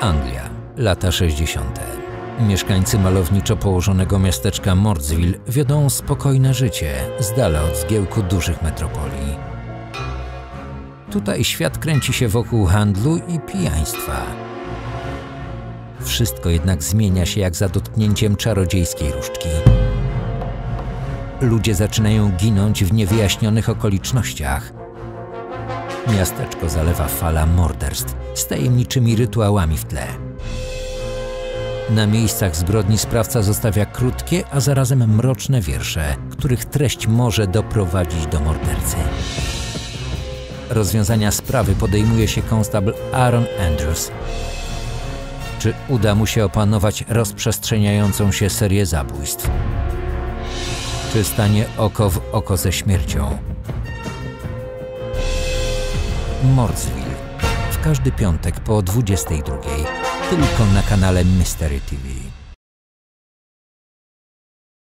Anglia, lata 60. Mieszkańcy malowniczo położonego miasteczka Mordsville wiodą spokojne życie, z dala od zgiełku dużych metropolii. Tutaj świat kręci się wokół handlu i pijaństwa. Wszystko jednak zmienia się jak za dotknięciem czarodziejskiej różdżki. Ludzie zaczynają ginąć w niewyjaśnionych okolicznościach. Miasteczko zalewa fala morderstw z tajemniczymi rytuałami w tle. Na miejscach zbrodni sprawca zostawia krótkie, a zarazem mroczne wiersze, których treść może doprowadzić do mordercy. Rozwiązania sprawy podejmuje się konstabl Aaron Andrews. Czy uda mu się opanować rozprzestrzeniającą się serię zabójstw? Czy stanie oko w oko ze śmiercią? Mordsville. W każdy piątek po 22. Tylko na kanale Mystery TV.